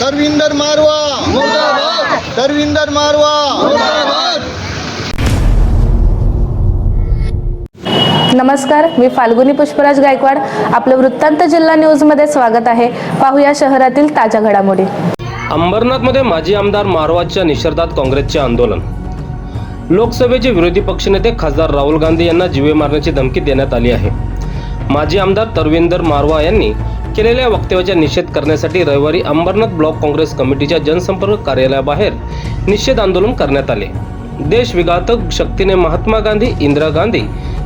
तरविंदर मारवा. तरविंदर मारवा. नमस्कार मी फाल्गुनी पुष्पराज गायकवाड. आपलं वृत्तांत जिल्हा न्यूजमध्ये स्वागत आहे. पाहूया शहरातील ताज्या घडामोडी. अंबरनाथमध्ये माजी आमदार मारवाच्या निषेधात काँग्रेसचे आंदोलन. लोकसभेचे विरोधी पक्षनेते खासदार राहुल गांधी यांना जीवे मारण्याची धमकी देण्यात आली आहे. माजी आमदार तरविंदर मारवा यांनी केलेल्या वक्तव्याचा निषेध करण्यासाठी रविवारी अंबरनाथ ब्लॉक काँग्रेस कमिटीच्या जनसंपर्क कार्यालयाबाहेर निषेध आंदोलन करण्यात आले. देश विघातक शक्तीने महात्मा गांधी इंदिरा गांधी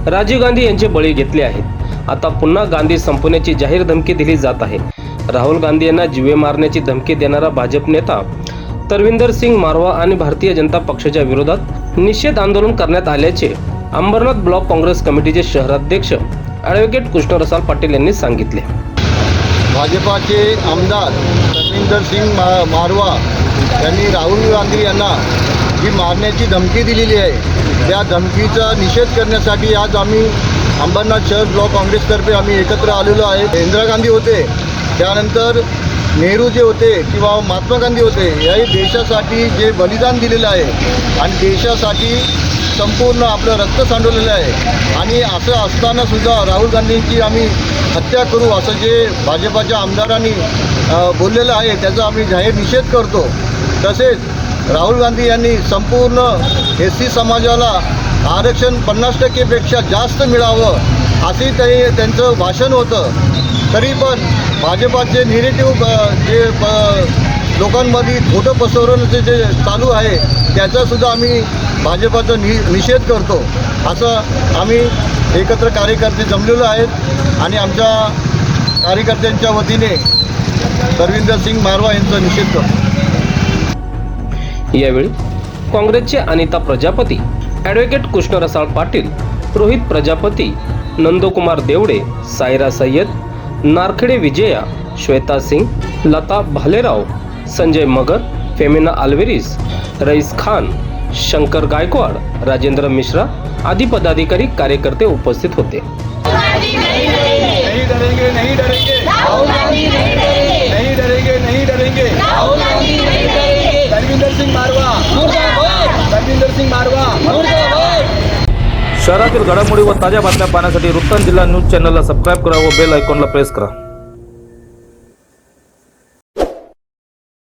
राजीव गांधी यांचे बळी घेतले आहेत आता पुन्हा गांधी संपवण्याची जाहीर धमकी दिली जात आहे. राहुल गांधी यांना जीवे मारण्याची धमकी देणारा भाजप नेता तरविंदर सिंग मारवा आणि भारतीय जनता पक्षाच्या विरोधात निषेध आंदोलन करण्यात आल्याचे अंबरनाथ ब्लॉक काँग्रेस कमिटीचे शहराध्यक्ष ॲडव्होकेट कृष्णरसाल पाटील यांनी सांगितले. भाजपाचे आमदार रविंदर सिंग मा मारवा यांनी राहुल गांधी यांना जी मारण्याची धमकी दिलेली आहे त्या धमकीचा निषेध करण्यासाठी आज आम्ही अंबरनाथ शहर ब्लॉक काँग्रेसतर्फे आम्ही एकत्र आलेलो आहे. इंदिरा गांधी होते त्यानंतर नेहरू जे होते किंवा महात्मा गांधी होते याही देशासाठी जे बलिदान दिलेलं आहे आणि देशासाठी संपूर्ण आपलं रक्त सांडवलेलं आहे. आणि असं असतानासुद्धा राहुल गांधींची आम्ही हत्या करू असं जे भाजपाच्या आमदारांनी बोललेलं आहे त्याचा आम्ही जाहीर निषेध करतो. तसेच राहुल गांधी यांनी संपूर्ण एस सी समाजाला आरक्षण पन्नास टक्केपेक्षा जास्त मिळावं असे ते त्यांचं भाषण होतं. तरी पण भाजपाचे निगेटिव्ह जे प- लोकांमध्ये खोटं पसरवण्याचे जे चालू आहे त्याचासुद्धा आम्ही भाजपाचा नि निषेध करतो. असं आम्ही एकत्र कार्यकर्ते जमलेलो आहेत आणि आमच्या कार्यकर्त्यांच्या वतीने तरविंदर सिंग मारवा यांचा निषेध करतो. यावेळी काँग्रेसचे अनिता प्रजापती ॲडव्होकेट कृष्णरसाळ पाटील रोहित प्रजापती नंदकुमार देवडे सायरा सय्यद नारखेडे विजया श्वेता सिंग लता भालेराव संजय मगर फेमिना आल्वेरीस रईस खान शंकर गायकवाड राजेंद्र मिश्रा आदी पदाधिकारी कार्यकर्ते उपस्थित होते. शहरातील घडामोडी व ताज्या बातम्या पाहण्यासाठी वृत्तांत जिल्हा न्यूज चॅनलला सबस्क्राईब करा व बेल आयकॉनला प्रेस करा.